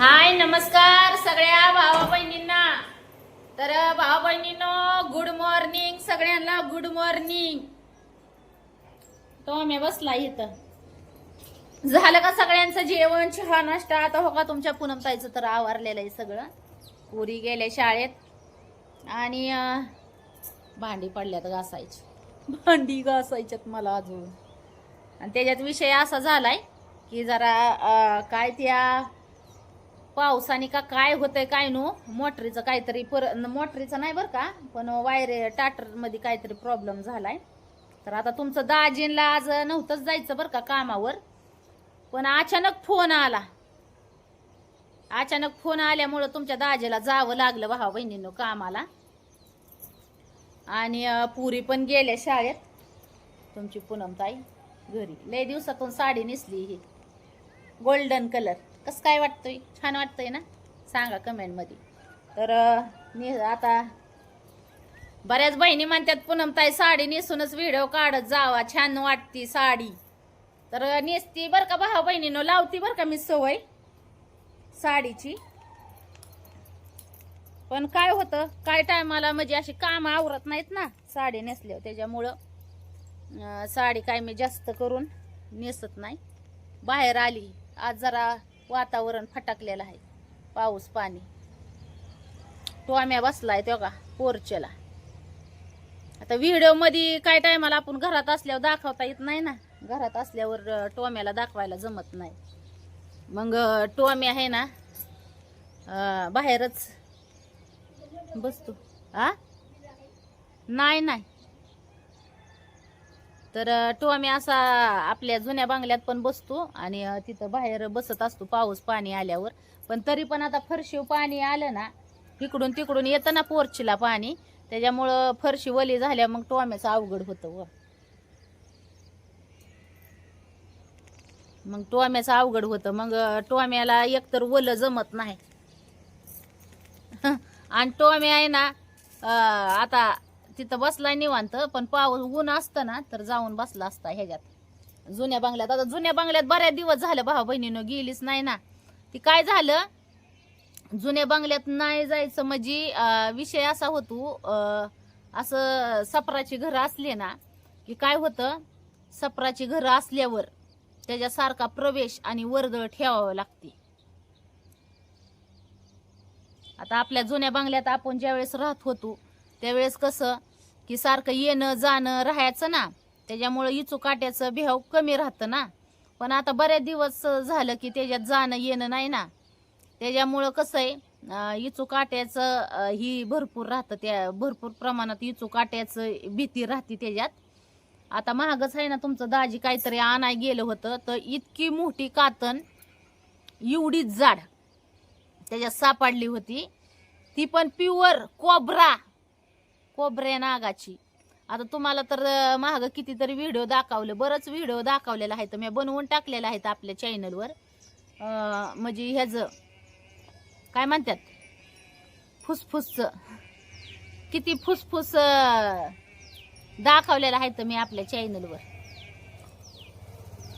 हाय नमस्कार सगळ्या भावा बहिणींना तर भावा बहिणीनो गुड मॉर्निंग सगळ्यांना गुड मॉर्निंग तो मी बसला इथं. झालं का सगळ्यांचं जेवण चहा नाश्ता? आता हो का तुमच्या पुनमताईचं तर आवारलेलं आहे सगळं. पुरी गेले शाळेत. आणि भांडी पडल्यात घासायची. भांडी घासायच्यात मला अजून. आणि त्याच्यात विषय असा झालाय की जरा काय त्या पावसाने का काय होतंय काय नो? मोटरीचं काहीतरी पर मोटरीचं नाही बरं का पण वायर टाटरमध्ये काहीतरी प्रॉब्लेम झालाय. तर आता तुमचं दाजींला आज नव्हतंच जायचं बरं का कामावर पण अचानक फोन आला. अचानक फोन आल्यामुळं तुमच्या दाजीला जावं लागलं भावा बहिणीनं कामाला. आणि पुरी पण गेल्या शाळेत. तुमची पूनमताई घरी. लय दिवसातून साडी नेसली ही. गोल्डन कलर कसं काय वाटतंय? छान वाटतंय ना? सांगा कमेंटमध्ये तर अं, मी आता बऱ्याच बहिणी म्हणतात पूनमताई साडी नेसूनच व्हिडिओ काढत जावा. छान वाटती साडी. तर नेसती बरं का भावा बहिणीनं? लावती बरं का मी सवय? साडीची. पण काय होतं? काय टायमाला म्हणजे अशी कामं आवरत नाहीत ना साडी नेसल्यावर. त्याच्यामुळं साडी काय मी जास्त करून नेसत नाही. बाहेर आली. आज जरा वातावरण फटाकलेलं आहे. पाऊस पाणी. टोम्या बसलाय तो का पोरचेला. आता व्हिडिओमध्ये काय टायमाला आपण घरात असल्यावर दाखवता येत नाही ना. घरात असल्यावर टोम्याला दाखवायला जमत नाही. मग टोम्या आहे ना बाहेरच. बसतो. आ? नाही नाही. तर अं, तो आम्ही असा आपल्या जुन्या बांगल्यात पण बसतो आणि तिथं बाहेर बसत असतो पाऊस पाणी आल्यावर. पण तरी पण आता फरशी पाणी आलं ना इकडून तिकडून येतं ना पोर्चीला पाणी. त्याच्यामुळं फरशी वली झाल्या मग टोम्याचं अवघड होतं व. मग टोम्याचं अवघड होतं. मग टोम्याला एकतर वलं जमत नाही. आणि टोम्या आहे ना आता तिथं बसलाय निवांत पण पाऊस ऊन असतं ना तर जाऊन बसला असता ह्याच्यात. जुन्या बंगल्यात आता जुन्या बंगल्यात बऱ्याच दिवस झालं भावा बहिणीनं गेलीच नाही ना. ती काय झालं? जुन्या बंगल्यात नाही जायचं म्हणजे विषय असा होतो अं, असं सपराची घरं असली ना की काय होतं? सपराची घरं असल्यावर त्याच्यासारखा प्रवेश आणि वर्दळ ठेवावं लागते. आता आपल्या जुन्या बंगल्यात आपण ज्यावेळेस राहत होतो त्यावेळेस कसं की सारखं येणं जाणं राहायचं ना. त्याच्यामुळं इचू काट्याचं भेव कमी राहतं ना. पण आता बऱ्याच दिवस झालं की त्याच्यात जाणं येणं नाही ना. त्याच्यामुळं कसं आहे इचू काट्याचं ही भरपूर राहतं त्या भरपूर प्रमाणात इचू काट्याचं भीती राहते त्याच्यात. आता महागच आहे ना तुमचं दाजी काहीतरी आणाय गेलं होतं तर इतकी मोठी कातन एवढीच जाड त्याच्यात सापडली होती. ती पण प्युअर कोबरा कोबऱ्या नागाची. आता तुम्हाला तर अं, महाग कितीतरी व्हिडिओ दाखवले. बरंच व्हिडिओ दाखवलेला आहे तर मी बनवून टाकलेला आहेत आपल्या चॅनलवर म्हणजे ह्याचं काय म्हणतात? फुसफुसचं किती फुसफुस दाखवलेलं आहे तर मी आपल्या चॅनलवर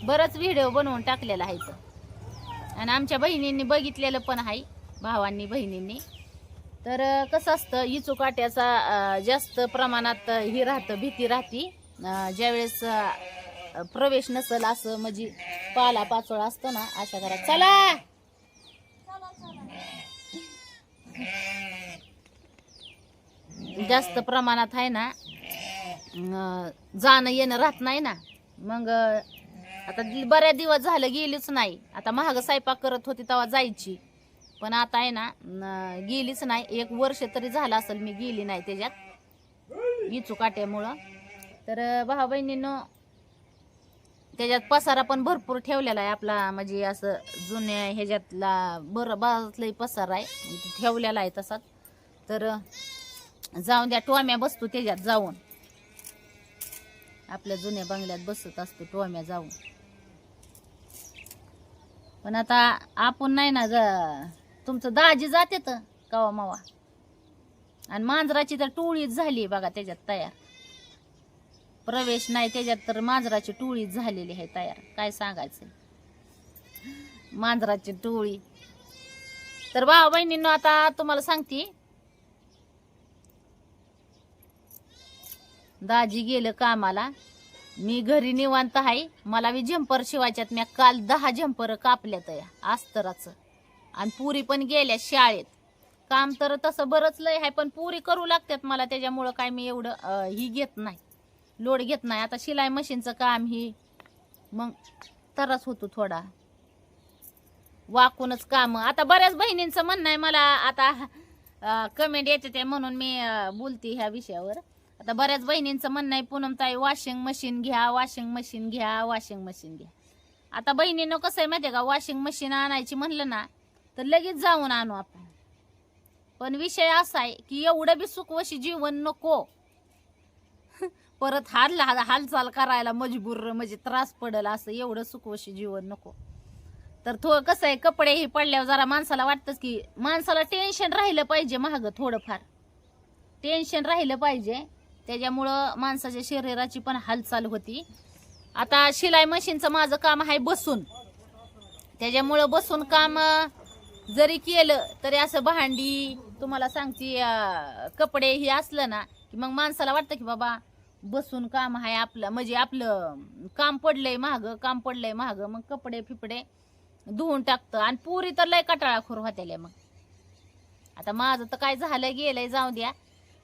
बरंच व्हिडिओ बनवून टाकलेला आहे तर आणि आमच्या बहिणींनी बघितलेलं पण आहे. भावांनी बहिणींनी. तर कसं असतं इचू काट्याचा जास्त प्रमाणात ही राहतं भीती राहती. ज्यावेळेस प्रवेश नसेल असं म्हणजे पाला पाचोळा असतो ना अशा घरात. चला! जास्त प्रमाणात आहे ना जाणं येणं राहत नाही ना. मग आता दि- बऱ्याच दिवस झालं गेलीच नाही. आता महाग स्वयंपाक करत होती तेव्हा जायची. पण आता आहे ना गेलीच नाही. एक वर्ष तरी झालं असेल मी गेली नाही त्याच्यात. इचू काट्यामुळं. तर भाऊ बहिणीनं त्याच्यात पसारा पण भरपूर ठेवलेला आहे आपला म्हणजे असं जुन्या ह्याच्यातला बरं बाजूतलाही पसारा आहे. ठेवलेला आहे तसाच. तर जाऊन द्या टोम्या बसतो त्याच्यात जाऊन. आपल्या जुन्या बंगल्यात बसत असतो टोम्या जाऊन. पण आता आपण नाही ना जा तुमचं दाजी जाते तर कवा मावा. आणि मांजराची तर टोळीच झाली बघा त्याच्यात तयार. प्रवेश नाही त्याच्यात तर मांजराची टोळीच झालेली आहे तयार. काय सांगायचं? मांजराची टोळी. तर भावा बहिणींनो आता तुम्हाला सांगते. दाजी गेलं कामाला. मी घरी निवांत आहे. मला बी झंपर शिवायच्यात. मी काल दहा झंपर कापल्यात या. अस्तराचं आणि पुरी पण गेल्या शाळेत. काम तर तसं बरंच लय आहे पण पुरी करू लागतात मला त्याच्यामुळं काय मी एवढं ही घेत नाही. लोड घेत नाही. आता शिलाई मशीनचं काम ही. मग तरच होतो थोडा. वाकूनच काम. आता बऱ्याच बहिणींचं म्हणणं आहे मला आता कमेंट येते ते म्हणून मी बोलते ह्या विषयावर. आता बऱ्याच बहिणींचं म्हणणं आहे पूनम ताई वॉशिंग मशीन घ्या वॉशिंग मशीन घ्या वॉशिंग मशीन घ्या. आता बहिणीनं कसं आहे माहिती का वॉशिंग मशीन आणायची म्हणलं ना तर लगेच जाऊन आणू आपण. पण विषय असा आहे की एवढं बी सुखवशी जीवन नको. परत हाल हालचाल करायला मजबूर म्हणजे त्रास पडेल असं एवढं सुखवशी जीवन नको. तर थो कसं आहे कपडे हे पडल्यावर जरा माणसाला वाटतंच की माणसाला टेन्शन राहिलं पाहिजे महाग थोडंफार. टेन्शन राहिलं पाहिजे. त्याच्यामुळं माणसाच्या शरीराची पण हालचाल होती. आता शिलाई मशीनचं माझं काम आहे बसून. त्याच्यामुळं बसून काम जरी केलं तरी असं भांडी तुम्हाला सांगते कपडे हे असलं ना की मग माणसाला वाटतं की बाबा बसून काम आहे आपलं म्हणजे आपलं काम पडलंय महाग काम पडलंय महाग मग कपडे फिपडे धुवून टाकतं. आणि पुरी तर लय कटाळाखोर होत्याला मग. आता माझं तर काय झालं गेलंय जाऊ द्या.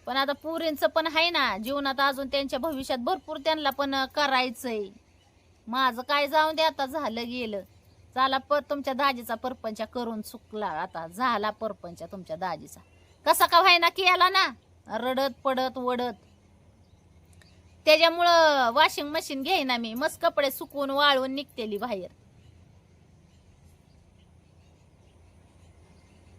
पण आता पुरींचं पण आहे ना जीवनात अजून त्यांच्या भविष्यात भरपूर त्यांना पण करायचंय. माझं काय जाऊ द्या आता झालं गेलं. झाला पर तुमच्या दाजीचा परपंच करून चुकला. आता झाला परपंच तुमच्या दाजीचा. कसा का व्हायना केला ना? रडत पडत वडत. त्याच्यामुळं वॉशिंग मशीन घेईना मी. मस्त कपडे सुकून वाळवून निघतेली बाहेर.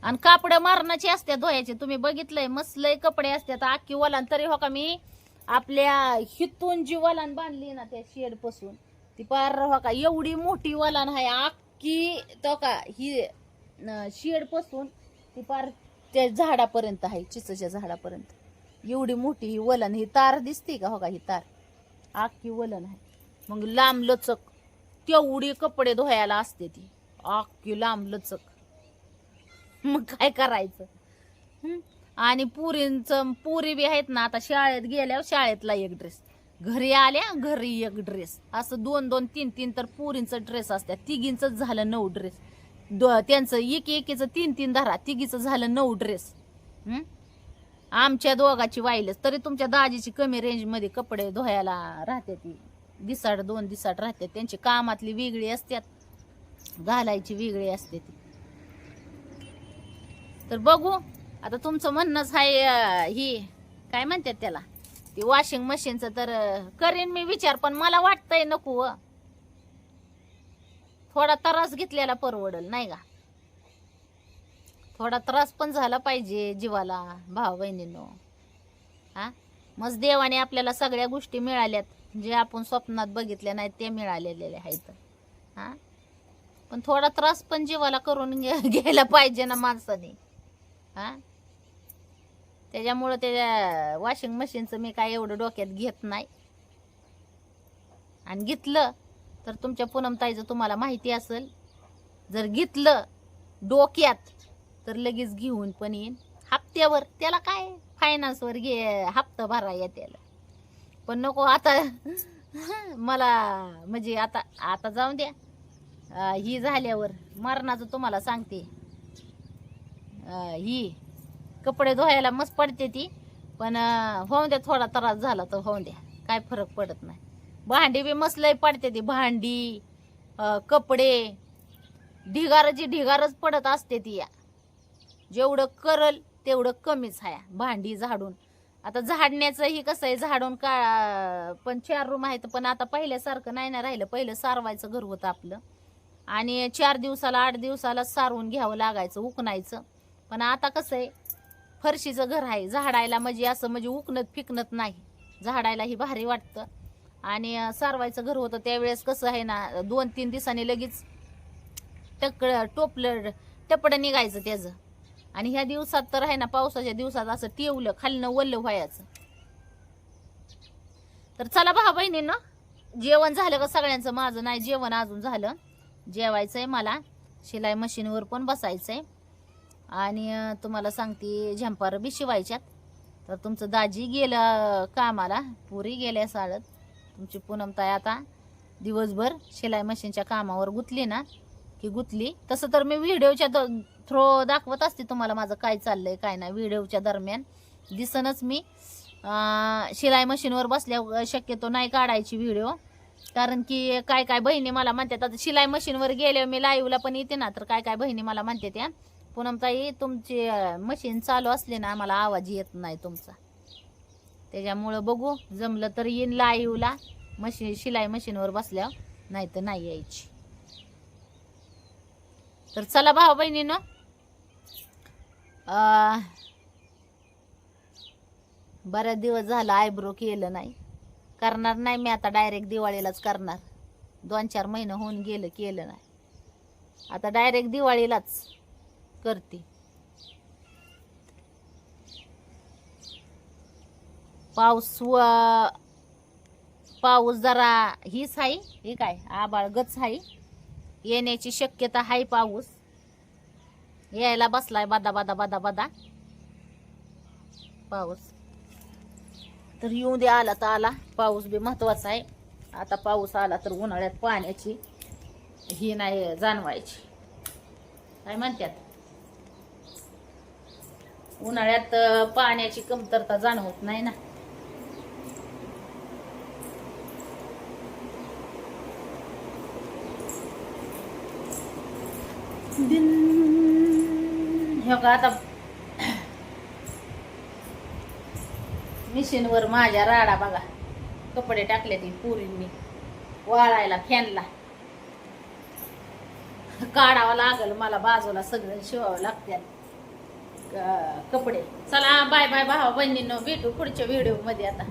आणि कापड मारणाची असते धुयाचे तुम्ही बघितलंय मस्त लय कपडे असतात आखी वलान तरी हो का मी? आपल्या हितून जी वलान बांधली ना त्या शेडपासून. ती पार हो का एवढी मोठी वलान आहे. आखी की तो का ही शेडपासून ती पार त्या झाडापर्यंत आहे चिचच्या झाडापर्यंत. एवढी मोठी ही वलन ही तार दिसते का हो का ही तार? आखी वलन आहे. मग लांब लचक तेवढी कपडे धुयाला असते ती. आखी लांब लचक. मग काय करायचं? आणि पुरींचं पुरी बी आहेत ना आता शाळेत गेल्यावर शाळेतला एक ड्रेस घरी आल्या घरी एक ड्रेस असं दोन दोन तीन तीन तर पुरींचं ड्रेस असतात तिघींच झालं नऊ ड्रेस त्यांचं एक एकीचं तीन तीन धरा. तिघीचं झालं नऊ ड्रेस आमच्या दोघाची वाईलच. तरी तुमच्या दाजीची कमी रेंजमध्ये कपडे धुवायला राहते ती. दिसाड दोन दिसाड राहते. त्यांची कामातली वेगळी असतात घालायची वेगळी असते ती. तर बघू. आता तुमचं म्हणणंच आहे ही. काय म्हणतात त्याला? ती वॉशिंग मशीनचं तर करीन मी विचार पण मला वाटतंय नको व. थोडा त्रास घेतलेला परवडल नाही का? थोडा त्रास पण झाला पाहिजे जीवाला भाव बहिणींनो हा? मग देवाने आपल्याला सगळ्या गोष्टी मिळाल्यात जे आपण स्वप्नात बघितल्या नाहीत ते मिळालेले आहेत. हा? पण थोडा त्रास पण जीवाला करून घ्यायला पाहिजे ना माणसाने. हा? त्याच्यामुळं त्याच्या वॉशिंग मशीनचं मी काय एवढं डोक्यात घेत नाही. आणि घेतलं तर तुमच्या पूनमताईचं तुम्हाला माहिती असेल जर घेतलं डोक्यात तर लगेच घेऊन पण येईन. हप्त्यावर त्याला काय फायनान्सवर घे हप्ता भरा या त्याला. पण नको आता मला म्हणजे आता आता जाऊन द्या. ही झाल्यावर मरणाचं तुम्हाला सांगते. ही कपडे धुवायला मस्त पडते ती. पण होऊन द्या थोडा त्रास झाला तर होऊन द्या. काय फरक पडत नाही. भांडी बी मस्त लय पडते ती. भांडी कपडे ढिगाराची ढिगारच पडत असते ती या. जेवढं करल तेवढं कमीच आहे भांडी झाडून. आता झाडण्याचंही कसं आहे झाडून का पण चार रूम आहेत पण आता पहिल्यासारखं नाही ना राहिलं. पहिलं सारवायचं घर होतं आपलं. आणि चार दिवसाला आठ दिवसाला सारवून घ्यावं लागायचं उकणायचं. पण आता कसं आहे फरशीचं घर आहे. झाडायला म्हणजे असं म्हणजे उकणत फिकणत नाही. झाडायला ही भारी वाटतं. आणि सारवायचं घर होतं त्यावेळेस कसं आहे ना दोन तीन दिवसांनी लगेच टक टोपलं टपडं निघायचं त्याचं. आणि ह्या दिवसात तर आहे ना पावसाच्या दिवसात असं टेवलं खालनं वल्ल व्हायचं. तर चला भाऊ बहिणींनो जेवण झालं का सगळ्यांचं? माझं नाही जेवण अजून झालं. जेवायचंय मला. शिलाई मशीनवर पण बसायचंय. आणि तुम्हाला सांगते झंपार बी शिवायच्यात. तर तुमचं दाजी गेलं कामाला. पुरी गेल्या साळत. तुमची पूनमताई आता दिवसभर शिलाई मशीनच्या कामावर गुतली ना. की गुतली. तसं तर मी व्हिडिओच्या थ्रो दाखवत असते तुम्हाला माझं काय चाललंय काय नाही. व्हिडिओच्या दरम्यान दिसनच मी शिलाई मशीनवर बसल्या शक्यतो नाही काढायची व्हिडिओ. कारण की काय काय बहिणी मला म्हणतात आता शिलाई मशीनवर गेल्यावर मी लाईव्हला पण येते ना. तर काय काय बहिणी मला म्हणते त्या पूनमताई तुमची मशीन चालू असली ना आम्हाला आवाज येत नाही तुमचा. त्याच्यामुळं बघू जमलं तर येईन लाईवला. मशीन शिलाई मशीनवर बसल्यावर नाही तर नाही यायची. तर चला भाऊ बहिणीनं. बऱ्याच दिवस झाला आयब्रो केलं नाही. करणार नाही मी आता डायरेक्ट दिवाळीलाच करणार. दोन चार महिने होऊन गेलं केलं नाही. आता डायरेक्ट दिवाळीलाच. करते. पाऊस व पाऊस जरा हीच आहे ही काय आबाळगच आहे. येण्याची शक्यता आहे पाऊस. यायला बसलाय बादा बादा बादा बादा. पाऊस. तर येऊ दे आला तर आला पाऊस बी महत्त्वाचा आहे. आता पाऊस आला तर उन्हाळ्यात पाण्याची ही नाही जाणवायची. काय म्हणतात? उन्हाळ्यात पाण्याची कमतरता जाणवत नाही ना. आता हे का आता. मिशीनवर माझ्या राडा बघा. कपडे टाकले ती पुरींनी. वाळायला फॅनला. काढावं लागल मला बाजूला सगळं शिवावं लागतील कपडे. चला बाय बाय भावा बहिणींनो भेटू पुढच्या व्हिडिओमध्ये आता.